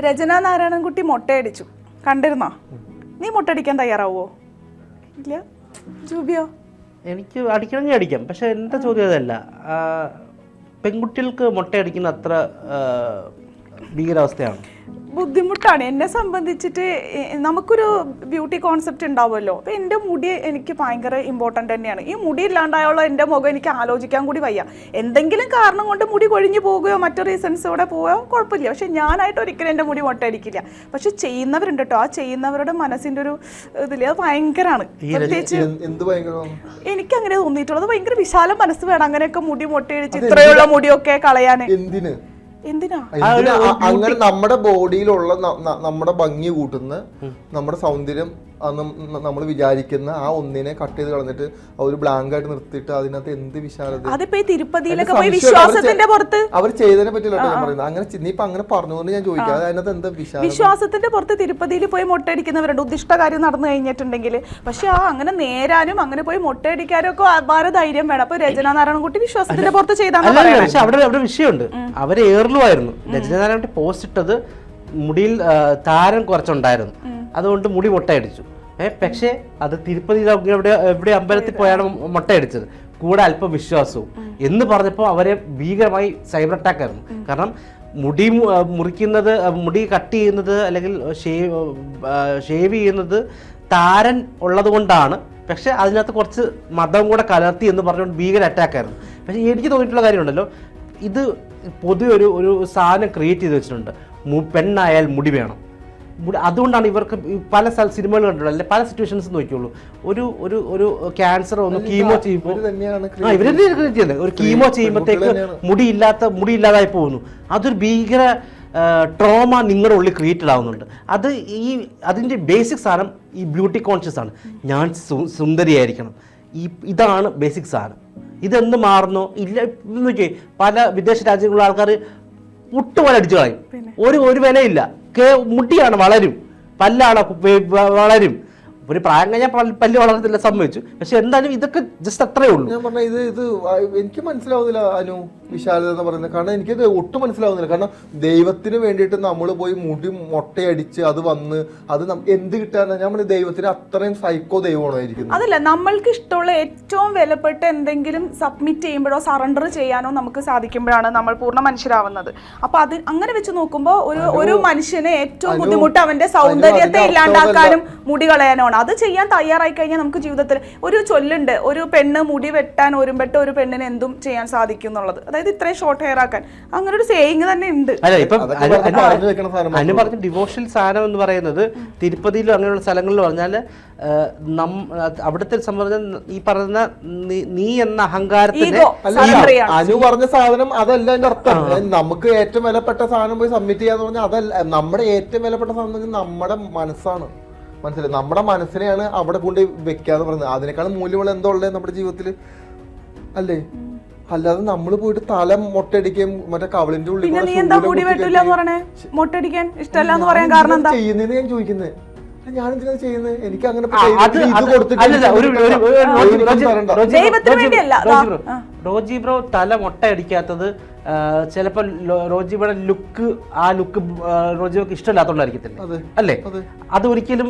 രചന നാരായണൻകുട്ടി മുട്ടയടിച്ചു. കണ്ടിരുന്നോ? നീ മുട്ടടിക്കാൻ തയ്യാറാവോ ഇല്ല. ജൂബിയോ? എനിക്ക് അടിക്കണമെങ്കിൽ അടിക്കാം. പക്ഷെ എന്റെ ചോദ്യം അതല്ല. പെൺകുട്ടികൾക്ക് മുട്ടയടിക്കുന്ന അത്ര ഭീകരാവസ്ഥയാണ്. ബുദ്ധിമുട്ടാണ്. എന്നെ സംബന്ധിച്ചിട്ട് നമുക്കൊരു ബ്യൂട്ടി കോൺസെപ്റ്റ് ഉണ്ടാവുമല്ലോ. അപ്പം എന്റെ മുടി എനിക്ക് ഭയങ്കര ഇമ്പോർട്ടന്റ് തന്നെയാണ്. ഈ മുടി ഇല്ലാണ്ടായുള്ള എന്റെ മുഖം എനിക്ക് ആലോചിക്കാൻ കൂടി വയ്യ. എന്തെങ്കിലും കാരണം കൊണ്ട് മുടി കൊഴിഞ്ഞു പോകുകയോ മറ്റു റീസൺസോടെ പോയോ കുഴപ്പമില്ല. പക്ഷെ ഞാനായിട്ട് ഒരിക്കലും എന്റെ മുടി മൊട്ടടിക്കില്ല പക്ഷെ ചെയ്യുന്നവരുണ്ട് കേട്ടോ ആ ചെയ്യുന്നവരുടെ മനസ്സിന്റെ ഒരു ഇതിൽ അത് ഭയങ്കരമാണ് പ്രത്യേകിച്ച് എന്ത് എന്ത് എനിക്ക് അങ്ങനെ തോന്നിയിട്ടുള്ളത് ഭയങ്കര വിശാല മനസ്സ് വേണം അങ്ങനെയൊക്കെ മുടി മൊട്ടയടിച്ച് ഇത്രയുള്ള മുടിയൊക്കെ കളയാൻ. എന്തിന്? എന്തിനാ? അങ്ങനെ നമ്മുടെ ബോഡിയിലുള്ള നമ്മുടെ ഭംഗി കൂട്ടുന്ന നമ്മുടെ സൗന്ദര്യം നമ്മൾ വിചാരിക്കുന്ന ആ ഒന്നിനെ കട്ട് ചെയ്ത് കളഞ്ഞിട്ട് ഒരു ബ്ലാങ്ക് ആയിട്ട് നിർത്തിയിട്ട് അതിനകത്ത് എന്ത് വിശാലത? അതിപ്പോ തിരുപ്പതിയിലൊക്കെ പോയി വിശ്വാസത്തിന്റെ പുറത്ത് അവർ ചെയ്തതിനെ പറ്റില്ല ഞാൻ പറയുന്നത്. അങ്ങനെ നീ ഇപ്പൊ അങ്ങനെ പറഞ്ഞുകൊണ്ട് ഞാൻ ചോദിക്കാം. അത് അതിനകത്ത് എന്താ വിശാല വിശ്വാസത്തിന്റെ പുറത്ത് തിരുപ്പതിയിൽ പോയി മുട്ടയടിക്കുന്നവരുണ്ട്. ഉദ്ദിഷ്ട കാര്യം നടന്നു കഴിഞ്ഞിട്ടുണ്ടെങ്കിൽ. പക്ഷെ ആ അങ്ങനെ നേരാനും അങ്ങനെ പോയി മുട്ടയടിക്കാനും ഒക്കെ അപാര ധൈര്യം വേണം. അപ്പൊ രചന നാരായണൻകുട്ടി വിശ്വാസത്തിന്റെ പുറത്ത് ചെയ്താൽ പക്ഷെ അവിടെ അവിടെ വിഷയമുണ്ട്. അവർ ഏർലുമായിരുന്നു രജനീനാരായണ പോസ്റ്റ് ഇട്ടത് മുടിയിൽ താരം കുറച്ചുണ്ടായിരുന്നു. അതുകൊണ്ട് മുടി മുട്ടയടിച്ചു. ഏഹ് പക്ഷേ അത് തിരുപ്പതി എവിടെ എവിടെ അമ്പലത്തിൽ പോയാണ് മുട്ടയടിച്ചത്. കൂടെ അല്പം വിശ്വാസവും. എന്ന് പറഞ്ഞപ്പോൾ അവരെ ഭീകരമായി സൈബർ അറ്റാക്ക് ആയിരുന്നു. കാരണം മുടി മുറിക്കുന്നത് മുടി കട്ട് ചെയ്യുന്നത് അല്ലെങ്കിൽ ഷേവ് ഷേവ് ചെയ്യുന്നത് താരൻ ഉള്ളത് കൊണ്ടാണ് പക്ഷെ അതിനകത്ത് കുറച്ച് മതം കൂടെ കലർത്തി എന്ന് പറഞ്ഞുകൊണ്ട് ഭീകര അറ്റാക്ക് ആയിരുന്നു. പക്ഷെ എനിക്ക് തോന്നിയിട്ടുള്ള കാര്യമുണ്ടല്ലോ. ഇത് പൊതുവെ ഒരു ഒരു സാധനം ക്രിയേറ്റ് ചെയ്ത് വെച്ചിട്ടുണ്ട്. പെണ്ണായാൽ മുടി വേണം. അതുകൊണ്ടാണ് ഇവർക്ക് പല സ്ഥല സിനിമകൾ കണ്ടിട്ടുള്ളത്. അല്ലെങ്കിൽ പല സിറ്റുവേഷൻസ് നോക്കിയുള്ളൂ. ഒരു ഒരു ഒരു ക്യാൻസർ ഒന്ന് കീമോ ചെയ്യുമ്പോൾ ഇവർ ചെയ്യുന്നത്. ഒരു കീമോ ചെയ്യുമ്പോഴത്തേക്ക് മുടിയില്ലാത്ത മുടി ഇല്ലാതായി പോകുന്നു. അതൊരു ഭീകര ട്രോമ നിങ്ങളുടെ ഉള്ളിൽ ക്രിയേറ്റഡ് ആവുന്നുണ്ട്. അത് ഈ അതിന്റെ ബേസിക് സാധനം ഈ ബ്യൂട്ടി കോൺഷ്യസ് ആണ്. ഞാൻ സുന്ദരിയായിരിക്കണം. ഈ ഇതാണ് ബേസിക് സാധനം. ഇതെന്ത് മാറുന്നു? ഇല്ല നോക്കിയേ പല വിദേശ രാജ്യങ്ങളിലുള്ള ആൾക്കാർ പുട്ടുപോലെ അടിച്ചു കളയും. ഒരു ഒരു വിലയില്ല. കേ മുടിയാണ് വളരും. പല്ലാണ് വളരും. ഒരു പ്രായം കഴിഞ്ഞാൽ പല്ല് വളർത്തില്ല സംഭവിച്ചു പക്ഷെ എന്തായാലും ഇതൊക്കെ ജസ്റ്റ് അത്രേ ഉള്ളൂ. ഞാൻ പറഞ്ഞ ഇത് ഇത് എനിക്ക് മനസ്സിലാവുന്നില്ല അനു. വിശാലത എന്ന് പറയുന്നത്. കാരണം എനിക്കത് ഒട്ടും മനസ്സിലാവുന്നില്ല. കാരണം ദൈവത്തിന് വേണ്ടിയിട്ട് നമ്മൾ പോയി മുടി മുട്ടയടിച്ച് അത് വന്ന് അത് എന്ത് കിട്ടാന്ന് നമ്മൾ ദൈവത്തിന് അത്രയും സൈക്കോ ദൈവമാണോ ഇരിക്കുന്നത് അതല്ല നമ്മൾക്ക് ഇഷ്ടമുള്ള ഏറ്റവും വിലപ്പെട്ട എന്തെങ്കിലും സബ്മിറ്റ് ചെയ്യുമ്പോഴോ സറണ്ടർ ചെയ്യാനോ നമുക്ക് സാധിക്കുമ്പോഴാണ് നമ്മൾ പൂർണ മനുഷ്യരാവുന്നത്. അപ്പൊ അത് അങ്ങനെ വെച്ച് നോക്കുമ്പോൾ ഒരു ഒരു മനുഷ്യനെ ഏറ്റവും ബുദ്ധിമുട്ട് അവന്റെ സൗന്ദര്യത്തെ ഇല്ലാണ്ടാക്കാനും മുടി കളയാനുമാണ്. അത് ചെയ്യാൻ തയ്യാറായി കഴിഞ്ഞാൽ നമുക്ക് ജീവിതത്തിൽ ഒരു ചൊല്ലുണ്ട്. ഒരു പെണ്ണ് മുടി വെട്ടാൻ ഒരുമ്പെട്ട് ഒരു പെണ്ണിന് എന്തും ചെയ്യാൻ സാധിക്കും എന്നുള്ളത്. അതായത് ഇത്രയും ഷോർട്ട് ഹെയർ ആക്കാൻ. അങ്ങനെ ഒരു സേയിങ് തന്നെ ഉണ്ട്. അല്ല ഇപ്പം അനു- പറഞ്ഞു ഡിവോഷണൽ സാധനം എന്ന് പറയുന്നത് തിരുപ്പതിയിലും അങ്ങനെയുള്ള സ്ഥലങ്ങളിൽ പറഞ്ഞാൽ അവിടുത്തെ സംബന്ധിച്ച ഈ പറയുന്ന നീ- നീ എന്ന അഹങ്കാരത്തിന്റെ അല്ല, അനു പറഞ്ഞ സാധനം അതല്ല എന്റെ അർത്ഥം. നമുക്ക് ഏറ്റവും വിലപ്പെട്ട സാധനം പോയി സബ്മിറ്റ് ചെയ്യാന്ന് പറഞ്ഞാൽ അതല്ല. നമ്മുടെ ഏറ്റവും വിലപ്പെട്ട സാധനം നമ്മുടെ മനസ്സാണ്. മനസ്സിലായി? നമ്മുടെ മനസ്സിനെയാണ് അവിടെ കൊണ്ട് വെക്കാന്ന് പറയുന്നത് അതിനേക്കാളും മൂല്യമുള്ള എന്തോ ഉള്ളത് നമ്മുടെ ജീവിതത്തിൽ അല്ലേ? അല്ലാതെ നമ്മൾ പോയിട്ട് തല മൊട്ടടിക്കുകയും മറ്റേ കവളിന്റെ ഉള്ളിൽ പിന്നെ കൂടെ നീ എന്താ ശൂലം മുടി കുത്തി വെട്ടില്ല എന്ന് പറയണേ? മൊട്ടടിക്കാൻ ഇഷ്ടമല്ല എന്ന് പറയാൻ കാരണം എന്താ? ചെയ്യുന്നതെന്ന് ഞാൻ ചോദിക്കുന്നത് ഞാൻ എന്തിനാ ചെയ്യുന്നത് എനിക്ക് അങ്ങനെ. റോജി ബ്രോ തല മൊട്ട അടിക്കാത്തത് ചിലപ്പോൾ റോജിയുടെ ലുക്ക് ആ ലുക്ക് റോജിയോക്ക് ഇഷ്ടമില്ലാത്തതുകൊണ്ടായിരിക്കത്തില്ല അല്ലേ? അതെ. ഒരിക്കലും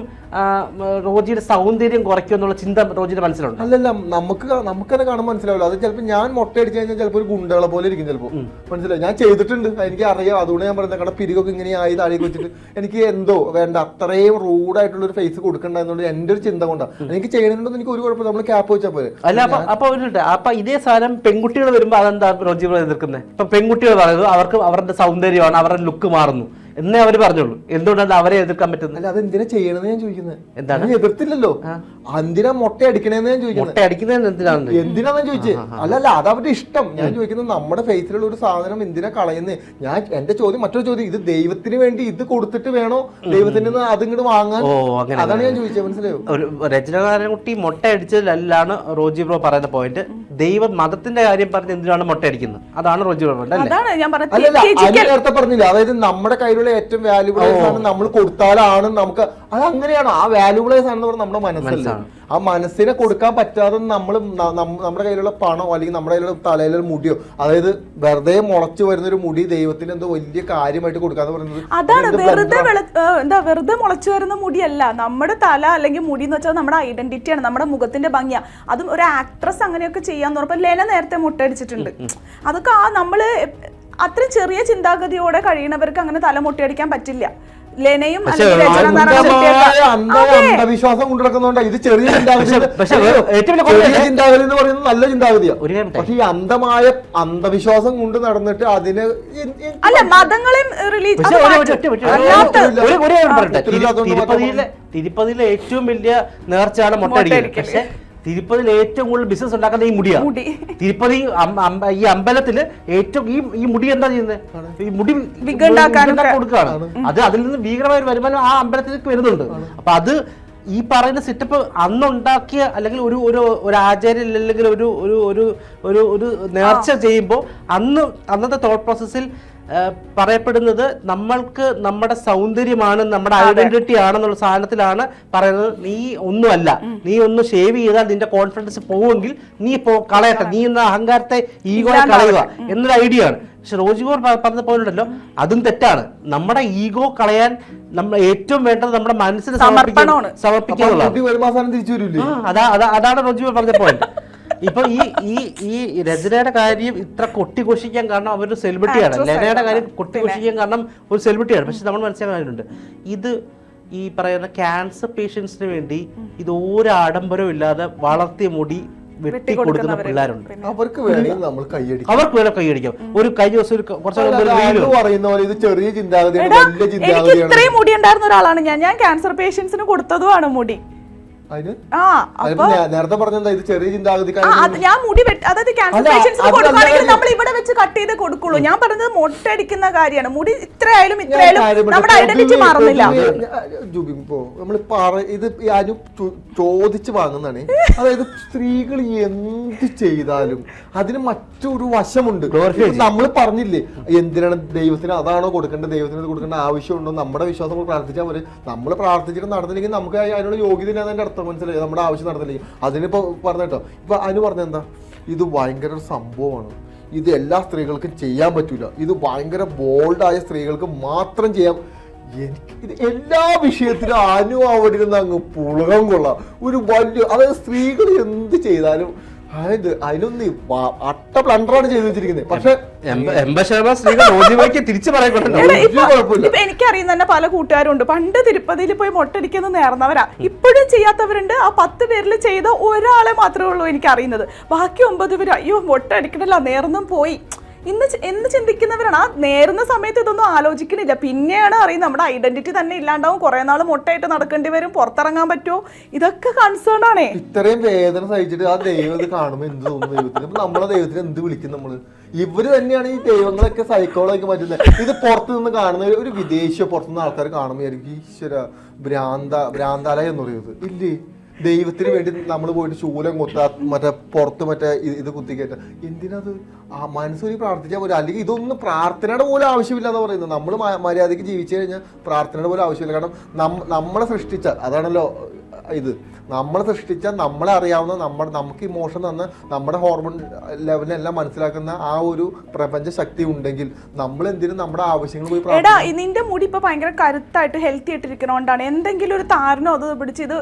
റോജിയുടെ സൗന്ദര്യം കുറയ്ക്കുമെന്നുള്ള ചിന്ത റോജിയുടെ മനസ്സിലുണ്ട്. അല്ലല്ല നമുക്ക് നമുക്ക് തന്നെ കാണാൻ മനസ്സിലാവില്ല. അത് ചിലപ്പോൾ ഞാൻ മുട്ട അടിച്ചു കഴിഞ്ഞാൽ ചിലപ്പോൾ ഒരു ഗുണ്ടകളെ പോലെ ഇരിക്കും ചിലപ്പോൾ മനസ്സിലായി? ഞാൻ ചെയ്തിട്ടുണ്ട്. എനിക്ക് അറിയാം. അതുകൊണ്ട് ഞാൻ പറയുന്നത് കാരണം പിരികൊക്കെ ഇങ്ങനെ ആയി താഴേക്ക് വെച്ചിട്ട് എനിക്ക് എന്തോ വേണ്ട അത്രയും റൂഡായിട്ടുള്ള ഒരു ഫേസ് കൊടുക്കണ്ടെന്നുള്ളത് എന്റെ ഒരു ചിന്ത കൊണ്ടാണ് എനിക്ക് ചെയ്യണമെന്നൊന്നും എനിക്ക് ഒരു കുഴപ്പമില്ല. നമ്മൾ ക്യാപ്പ് വെച്ചാൽ പോലെ അല്ല അപ്പൊ അപ്പൊ അപ്പൊ ഇതേ സാധനം പെൺകുട്ടികൾ വരുമ്പോൾ അതെന്താ റോജി എതിർക്കുന്നത് പെൺകുട്ടികൾ പറയുന്നത് അവർക്ക് അവരുടെ സൗന്ദര്യമാണ് അവരുടെ ലുക്ക് മാറുന്നു. എന്നേ അവർ പറഞ്ഞുള്ളൂ. എന്തുകൊണ്ടാണ് അവരെ എതിർക്കാൻ പറ്റുന്നത്? അല്ല അത് എന്തിനാ ചെയ്യണമെന്ന് ഞാൻ ചോദിക്കുന്നത്? എന്താണ്? എതിർത്തില്ലല്ലോ. എന്തിനാ മുട്ട അടിക്കണേന്ന് ഞാൻ ചോദിക്കുന്നത്. മുട്ട അടിക്കുന്നത് എന്തിനാണ് എന്തിനാന്ന് ചോദിച്ചേ? അല്ല അത് അവരുടെ ഇഷ്ടം. ഞാൻ ചോദിക്കുന്നത് നമ്മുടെ ഫേസിലുള്ള ഒരു സാധനം എന്തിനാ കളയുന്നത് ഞാൻ എന്റെ ചോദ്യം മറ്റൊരു ചോദ്യം ഇത് ദൈവത്തിന് വേണ്ടി ഇത് കൊടുത്തിട്ട് വേണോ? ദൈവത്തിന് അതിങ്ങോട്ട് വാങ്ങാൻ? അതാണ് ഞാൻ ചോദിച്ചത് മനസ്സിലായോ? ഒരു രചനാകാരൻകുട്ടി മുട്ട അടിച്ചതിലല്ലാണ് റോജി ബ്രോ പറയുന്ന പോയിന്റ് ദൈവം മതത്തിന്റെ കാര്യം പറഞ്ഞ് എന്തിനാണ് മൊട്ടയടിക്കുന്നത്? അതാണ് റോജി ബ്രോ പറഞ്ഞത് അല്ലേ? അതാണ് ഞാൻ അല്ലല്ല പറഞ്ഞത് നേരത്തെ പറഞ്ഞില്ല? അതായത് നമ്മുടെ കയ്യിലുള്ള ഏറ്റവും വാല്യൂബിൾ ആണ് നമ്മൾ കൊടുത്താലാണ് നമുക്ക് അത് അങ്ങനെയാണ്. ആ വാല്യൂബിൾ സാധനം പറഞ്ഞാൽ നമ്മുടെ മനസ്സല്ലേ മനസ്സാണ്. ആ മനസ്സിനെ കൊടുക്കാൻ പറ്റാതെ നമ്മൾ നമ്മുടെ കയ്യിലുള്ള പണോ അല്ലെങ്കിൽ നമ്മുടെ കയ്യിലുള്ള തലയിലുള്ള മുടിയോ അതായത് വെറുതെ മുളച്ചു വരുന്ന ഒരു മുടി ദൈവത്തിന് എന്തോ വലിയ കാര്യമായിട്ട് കൊടുക്കാന്ന് പറയുന്നത് അതാണ് വെറുതെ എന്താ വെറുതെ മുളച്ചു വരുന്ന മുടിയല്ല. നമ്മുടെ തല അല്ലെങ്കിൽ മുടി എന്ന് വെച്ചാൽ നമ്മുടെ ഐഡന്റിറ്റിയാണ് നമ്മുടെ മുഖത്തിന്റെ ഭംഗിയാ. അതും ഒരു ആക്ട്രസ് അങ്ങനെയൊക്കെ ചെയ്യാന്ന് പറഞ്ഞപ്പോൾ ലേല നേരത്തെ മുട്ടടിച്ചിട്ടുണ്ട് അതൊക്കെ ആ നമ്മൾ അത്രയും ചെറിയ ചിന്താഗതിയോടെ കഴിയണവർക്ക് അങ്ങനെ തല മുട്ടയടിക്കാൻ പറ്റില്ല. ലെനയും. അന്ധവിശ്വാസം കൊണ്ടുനടക്കുന്നതുകൊണ്ടാ ഇത് ചെറിയ ചിന്താഗതി. പക്ഷേ- പക്ഷേ ഏറ്റവും വലിയ ചെറിയ കുഴപ്പം ചിന്താഗതി എന്ന് പറയുന്നത് നല്ല ചിന്താഗതിയാണ് ഒരു കാര്യം പക്ഷെ ഈ അന്ധമായ അന്ധവിശ്വാസം കൊണ്ട് നടന്നിട്ട് അതിന് അല്ല മതങ്ങളെയും തിരുപ്പതിയിലെ തിരുപ്പതിയിലെ ഏറ്റവും വലിയ നേർച്ചയാണ് മുട്ടയടിക്കൽ. പക്ഷെ തിരുപ്പതിയിൽ ഏറ്റവും കൂടുതൽ ബിസിനസ് ഉണ്ടാക്കുന്ന ഈ മുടിയാണ് മുടി. തിരുപ്പതി ഈ അമ്പലത്തിൽ ഏറ്റവും ഈ ഈ മുടി എന്താ ചെയ്യുന്നത് ഈ മുടി. കൊടുക്കുകയാണ്. അത് അതിൽ നിന്ന് ഭീകരമായ ഒരു വരുമാനം ആ അമ്പലത്തിലേക്ക് വരുന്നുണ്ട്. അപ്പൊ അത് ഈ പറയുന്ന സെറ്റപ്പ് അന്നുണ്ടാക്കിയ അല്ലെങ്കിൽ ഒരു ഒരു ഒരു ആചാര്യം അല്ലെങ്കിൽ ഒരു ഒരു ഒരു ഒരു നേർച്ച ചെയ്യുമ്പോൾ അന്ന് അന്നത്തെ തോട്ട് പ്രോസസ്സിൽ പറയപ്പെടുന്നത് നമ്മൾക്ക് നമ്മുടെ സൗന്ദര്യമാണ് നമ്മുടെ ഐഡന്റിറ്റി ആണെന്നുള്ള സാധനത്തിലാണ് പറയുന്നത്. നീ ഒന്നുമല്ല. നീ ഒന്ന് ഷേവ് ചെയ്താൽ നിന്റെ കോൺഫിഡൻസ് പോവുമെങ്കിൽ നീ ഇപ്പോ കളയട്ടെ. നീ എന്ന അഹങ്കാരത്തെ ഈഗോയെ കളയുക എന്നൊരു ഐഡിയ ആണ്. പക്ഷെ റോജിഗോർ പറഞ്ഞ പോലുണ്ടല്ലോ അതും തെറ്റാണ്. നമ്മുടെ ഈഗോ കളയാൻ നമ്മൾ ഏറ്റവും വേണ്ടത് നമ്മുടെ മനസ്സിന് അതാ അതാണ് റോജിഗോർ പറഞ്ഞ പോയിന്റ് ഇപ്പൊ ഈ ഈ ഈ രചനയുടെ കാര്യം ഇത്ര കൊട്ടിഘോഷിക്കാൻ കാരണം അവരൊരു സെലിബ്രിറ്റിയാണ് ലെനയുടെ കാര്യം കൊട്ടി കൊട്ടിഘോഷിക്കാൻ കാരണം ഒരു സെലിബ്രിറ്റിയാണ് പക്ഷെ നമ്മൾ മനസ്സിലാക്കാനുണ്ട് ഇത് ഈ പറയുന്ന ക്യാൻസർ പേഷ്യൻസിന് വേണ്ടി ഇത് ഒരു ആഡംബരവും ഇല്ലാതെ വളർത്തിയ മുടി വെട്ടി കൊടുക്കുന്ന പിള്ളേരുണ്ട്. അവർക്ക് വേണമെങ്കിൽ നമ്മൾ കൈയടിക്കും അവർക്ക് വേണം കൈയടിക്കാം ഒരു കഴിഞ്ഞ ദിവസം ഒരു കുറച്ച് പറയുന്ന പോലെ ഇത് ചെറിയ ചിന്താഗതിയാണ് വലിയ ചിന്താഗതിയാണ്. ഇത്രയും മുടി ഉണ്ടായിരുന്ന ഒരാളാണ് ഞാൻ. ഞാൻ ക്യാൻസർ പേഷ്യൻസിന് കൊടുത്തതുമാണ് മുടി. ആ അതിപ്പോ നേ- നേരത്തെ പറഞ്ഞെന്താ ഇത് ചെറിയ അത് ഞാൻ മുടി വെട്ടി അതായത് കാൻസലേഷൻസ് കൊടുക്കുകയാണെങ്കിൽ നമ്മൾ ഇവിടെ വെച്ച് കട്ട് ചെയ്ത് കൊടുക്കുള്ളൂ. ഞാൻ പറഞ്ഞത് മൊട്ടടിക്കുന്ന കാര്യമാണ്. മുടി ഇത്രയായാലും ഇത്രയായാലും നമ്മുടെ ഐഡന്റിറ്റി മാറുന്നില്ല. നമ്മൾ ഇത് ഞാൻ ചോദിച്ചു വാങ്ങുന്നതാണ്. അതായത് സ്ത്രീകൾ എന്ത് ചെയ്താലും അതിന് മറ്റൊരു വശമുണ്ട്. നമ്മൾ പറഞ്ഞില്ലേ എന്തിനാണ് ദൈവത്തിന് അതാണോ കൊടുക്കേണ്ടത് ദൈവത്തിന് കൊടുക്കേണ്ട കൊടുക്കേണ്ട ആവശ്യമുണ്ടോ നമ്മുടെ വിശ്വാസം പ്രാർത്ഥിച്ചാൽ പോലെ നമ്മൾ പ്രാർത്ഥിച്ചിട്ട് നടന്നില്ലെങ്കിൽ നമുക്ക് അതിനുള്ള യോഗ്യത ഇല്ലാതെ മനസ്സിലായി നമ്മുടെ ആവശ്യം നടന്നില്ലെങ്കിൽ അതിനിപ്പോ പറഞ്ഞിട്ടോ ഇപ്പോൾ അതിന് പറഞ്ഞെന്താ ഇത് ഭയങ്കര ഒരു സംഭവമാണ്. ഇത് എല്ലാ സ്ത്രീകൾക്കും ചെയ്യാൻ പറ്റില്ല ഇത് ഭയങ്കര ബോൾഡായ സ്ത്രീകൾക്ക് മാത്രം ചെയ്യാം. എനിക്ക് ഇത് എല്ലാ വിഷയത്തിലും അനു അവിടെ ഇരുന്ന് അങ്ങ് പുളകം കൊള്ളാം. ഒരു വലിയ അതായത് സ്ത്രീകൾ എന്ത് ചെയ്താലും അതായത് അതിലൊന്ന് അട്ട ചെയ്തു വെച്ചിരിക്കുന്നത് പക്ഷെ എൺപത് ശതമാനം സ്ത്രീകൾ തിരിച്ചു പറയപ്പെടുന്നുണ്ട് എനിക്കറിയുന്ന തന്നെ പല കൂട്ടുകാരുണ്ട്. പണ്ട് തിരുപ്പതിയിൽ പോയി മൊട്ടടിക്കുന്ന നേർന്നവരാ. ഇപ്പോഴും ചെയ്യാത്തവരുണ്ട്. ആ പത്ത് പേരിൽ ചെയ്ത ഒരാളെ മാത്രമേ ഉള്ളൂ എനിക്ക് അറിയുന്നത് ബാക്കി ഒമ്പത് പേര് അയ്യോ മൊട്ടടിക്കണല്ല നേർന്നും പോയി. ഇന്ന് എന്ന് ചിന്തിക്കുന്നവരാണ്. ആ നേരുന്ന സമയത്ത് ഇതൊന്നും ആലോചിക്കണില്ല പിന്നെയാണ് അറിയുന്നത് നമ്മുടെ ഐഡന്റിറ്റി തന്നെ ഇല്ലാണ്ടാവും. കുറെ നാൾ മുട്ടയിട്ട് നടക്കേണ്ടി വരും. പുറത്തിറങ്ങാൻ പറ്റുമോ? ഇതൊക്കെ കൺസേൺ ആണ്. ഇത്രയും വേദന സഹിച്ചിട്ട് ആ ദൈവം കാണുമ്പോൾ എന്ത് തോന്നുന്നു നമ്മളെ ദൈവത്തിന് എന്ത് വിളിക്കും നമ്മൾ? ഇവർ തന്നെയാണ് ഈ ദൈവങ്ങളൊക്കെ സൈക്കോളൊക്കെ പറ്റുന്നത് ഇത് പുറത്തു നിന്ന് കാണുന്ന ഒരു വിദേശിയോ പുറത്തുനിന്ന് ആൾക്കാർ കാണുമ്പോൾ ഈശ്വര ഭ്രാന്ത ഭ്രാന്താലയം എന്ന് പറയുന്നത്. ഇല്ലേ? ദൈവത്തിന് വേണ്ടി നമ്മൾ പോയിട്ട് ശൂലം കുത്താ മറ്റേ പുറത്ത് മറ്റേ ഇത് കുത്തി കുത്തിക്കേറ്റ. എന്തിനത്? ആ മനസ്സൊരു പ്രാർത്ഥിച്ചാൽ പോലും അല്ലെങ്കിൽ ഇതൊന്നും പ്രാർത്ഥനയുടെ പോലും ആവശ്യമില്ല എന്ന് പറയുന്നത് നമ്മൾ മര്യാദയ്ക്ക് ജീവിച്ചു കഴിഞ്ഞാൽ പ്രാർത്ഥനയുടെ പോലും ആവശ്യമില്ല. കാരണം നമ്മളെ സൃഷ്ടിച്ച അതാണല്ലോ ഇത്. നമ്മൾ സൃഷ്ടിച്ച നമ്മളെ അറിയാവുന്ന നമ്മുടെ നമുക്ക് ഇമോഷൻ തന്ന നമ്മുടെ ഹോർമോൺ ലെവലിനെല്ലാം മനസ്സിലാക്കുന്ന ആ ഒരു പ്രപഞ്ച ശക്തി ഉണ്ടെങ്കിൽ നമ്മൾ എന്തിനും നമ്മുടെ ആവശ്യങ്ങൾ പോയി എടാ നിന്റെ മുടി ഇപ്പൊ ഭയങ്കര കരുത്തായിട്ട് ഹെൽത്തി ആയിട്ട് ആയിട്ടിരിക്കണോണ്ടാണ്. എന്തെങ്കിലും ഒരു താരനോ അത് പിടിച്ച് ഇത്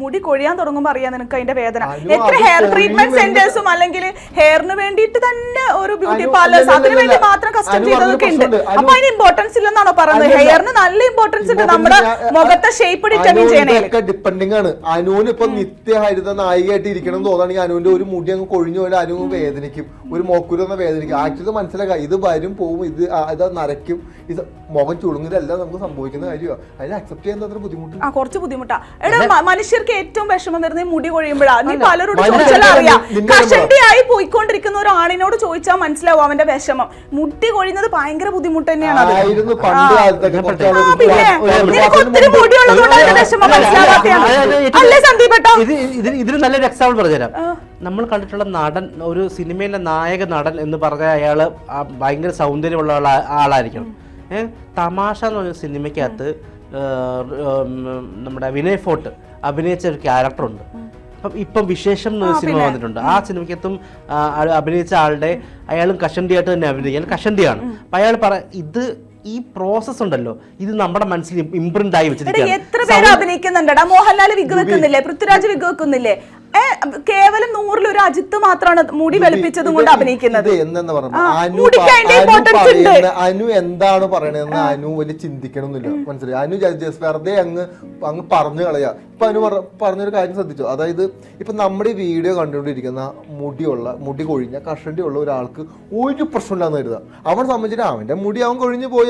മുടി കൊഴിയാൻ തുടങ്ങുമ്പോൾ അറിയാം നിനക്ക് അതിന്റെ വേദന. എത്ര ഹെയർ ട്രീറ്റ്മെന്റ് സെന്റേഴ്സും അല്ലെങ്കിൽ ഹെയറിന് വേണ്ടിയിട്ട് തന്നെ ഒരു ബ്യൂട്ടി പാർലേഴ്സ് അതിന് വേണ്ടി മാത്രം കസ്റ്റം ചെയ്തതൊക്കെ ഉണ്ട്. അപ്പൊ അതിന് ഇമ്പോർട്ടൻസ് ഇല്ലെന്നാണോ പറയുന്നത്? ഹെയറിന് നല്ല ഇമ്പോർട്ടൻസ് ഉണ്ട് നമ്മുടെ മുഖത്തെ ഷേപ്പ് ഡിറ്റർമിൻ ചെയ്യണേ ഡിപ്പെൻഡിങ് ആണ്. അനുവിന് ഇപ്പൊ നിത്യഹരിത നായികയായിട്ട് ഇരിക്കണം എന്ന് തോന്നുകയാണെങ്കിൽ അനുവിന്റെ ഒരു മുടി അങ്ങ് കൊഴിഞ്ഞു പോയാൽ അനു വേദനിക്കും. ഒരു മോക്കുരു എന്ന വേദനിക്കും. ആക്ച്വലി മനസ്സിലാക്കാം. ഇത് വരും പോവും ഇത് ഇത് നരയ്ക്കും. ഇത് മുഖം ചുളുങ്ങും ഇതെല്ലാം നമുക്ക് സംഭവിക്കുന്ന കാര്യമാണ് അതിനെ അക്സെപ്റ്റ് ചെയ്യാൻ അത്ര ബുദ്ധിമുട്ട്? ആ കുറച്ച് ബുദ്ധിമുട്ടാ. എടാ മനുഷ്യർക്ക് ഏറ്റവും വിഷമം തരുന്ന മുടി കൊഴിയുമ്പോഴാണ് നീ പലരോട് ചോദിച്ചാൽ അറിയാം. കഷണ്ടിയായി പോയിക്കൊണ്ടിരിക്കുന്ന ഒരു ആണിനോട് ചോദിച്ചാൽ മനസ്സിലാവും അവന്റെ വിഷമം. മുടി കൊഴിയുന്നത് ഭയങ്കര ബുദ്ധിമുട്ട് തന്നെയാണ് അത്. പിന്നെ ഒത്തിരി മുടിയുള്ളതുകൊണ്ട് അതിന്റെ വിഷമം മനസ്സിലാവാത്തയാണ് ഇതിന് നല്ലൊരു എക്സാമ്പിൾ പറഞ്ഞുതരാം. നമ്മൾ കണ്ടിട്ടുള്ള നടൻ ഒരു സിനിമയിലെ നായക നടൻ എന്ന് പറഞ്ഞാൽ അയാൾ ഭയങ്കര സൗന്ദര്യമുള്ള ആളാ- ആളായിരിക്കണം. ഏ, തമാശ എന്ന് പറഞ്ഞ സിനിമയ്ക്കകത്ത് നമ്മുടെ വിനയ് ഫോർട്ട് അഭിനയിച്ച ഒരു ക്യാരക്ടറുണ്ട് അപ്പം ഇപ്പം വിശേഷം എന്നൊരു സിനിമ വന്നിട്ടുണ്ട്. ആ സിനിമയ്ക്കകത്തും അഭിനയിച്ച ആളുടെ അയാളും കഷണ്ടിയായിട്ട് തന്നെ അഭിനയിക്കും. അയാൾ കഷണ്ടിയാണ്. അപ്പം അയാൾ പറ ഇത് ഈ പ്രോസസ് ഉണ്ടല്ലോ ഇത് നമ്മുടെ മനസ്സിൽ ഇംപ്രിന്റ് ആയി വെച്ചിട്ടുണ്ട് എത്ര പേര് അഭിനയിക്കുന്നുണ്ടടാ? മോഹൻലാൽ വിഗ് വെക്കുന്നില്ലേ? പൃഥ്വിരാജ് വിഗ് വെക്കുന്നില്ലേ? കേവലം നൂറിൽ ഒരു അജിത്ത് മാത്രമാണ് മുടി വെളുപ്പിച്ചതും കൊണ്ട് അഭിനയിക്കുന്നത്. അനു എന്താണ് പറയണതെന്ന് അനു വലിയ ചിന്തിക്കണമെന്നില്ല മനസ്സിലായി? അനു ജസ്റ്റ് വെറുതെ അങ്ങ് അങ്ങ് പറഞ്ഞു കളയാ. ഇപ്പൊ അനു പറ- പറഞ്ഞൊരു കാര്യം ശ്രദ്ധിച്ചു? അതായത് ഇപ്പൊ നമ്മുടെ ഈ വീഡിയോ കണ്ടുകൊണ്ടിരിക്കുന്ന മുടിയുള്ള മുടി കൊഴിഞ്ഞ കഷണ്ടി ഉള്ള ഒരാൾക്ക് ഒരു പ്രശ്നമില്ലാന്ന് കരുതാം. അവൻ സംബന്ധിച്ചിട്ട് അവന്റെ മുടി അവൻ കൊഴിഞ്ഞു പോയ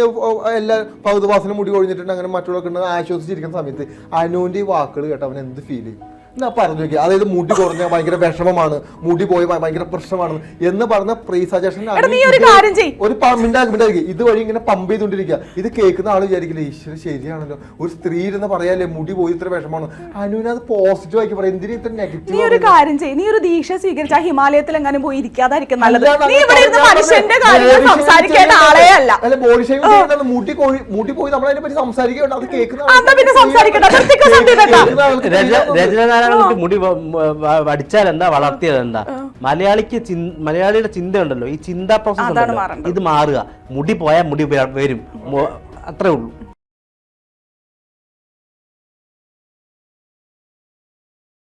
എല്ലാ പകുതുവാസന മുടി കൊഴിഞ്ഞിട്ടുണ്ട് അങ്ങനെ മറ്റുള്ളവർക്ക് ആശ്വസിച്ചിരിക്കുന്ന സമയത്ത് അനുവിന്റെ ഈ വാക്കുകൾ കേട്ട് അവൻ എന്ത് ഫീൽ ചെയ്യും? എന്നാ പറഞ്ഞു നോക്കി അതായത് മുടി കുറഞ്ഞ ഭയങ്കര വിഷമമാണ്. മുടി പോയി ഭയങ്കര പ്രശ്നമാണ് എന്ന് പറഞ്ഞ പ്രീ സജഷൻ ഒരു കാര്യം ചെയ്യ്. ഒരു മിണ്ടാക്കി ഇത് വഴി ഇങ്ങനെ പമ്പ് ചെയ്തോണ്ടിരിക്കുക ഇത് കേൾക്കുന്ന ആൾ വിചാരിക്കില്ല ഈശ്വര ശരിയാണല്ലോ. ഒരു സ്ത്രീ എന്ന് പറയാല്ലേ മുടി പോയി ഇത്ര വിഷമാണ് അനുവിനത് അത് പോസിറ്റീവ് ആക്കി പറയാം. എന്തിനാ ഇത്ര നീ നെഗറ്റീവ് ഒരു കാര്യം ചെയ്യ്. നീ ഒരു ദീക്ഷ സ്വീകരിച്ച ഹിമാലയത്തിൽ എങ്ങനെ പോയി ഇരിക്കാതായിരിക്കും നല്ലത്. നീ ഇവിടെ ഇരുന്ന് മനുഷ്യന്റെ സംസാരിക്കേണ്ട ആളേ അല്ല. ബോഡി മുടി പോയി മുടി പോയി നമ്മൾ അതിനെ പറ്റി സംസാരിക്കേണ്ട. അത് കേൾക്കുന്ന പിന്നെ സംസാരിക്കട്ടെ രചനാരായണൻകുട്ടി മുടി വടിച്ചാൽ എന്താ വളർത്തിയത് എന്താ? മലയാളിക്ക് മലയാളിയുടെ ചിന്ത ഉണ്ടല്ലോ ഈ ചിന്താ പ്രോസസ് ഇത് മാറുക. മുടി പോയാൽ മുടി വരും. അത്രേ ഉള്ളൂ.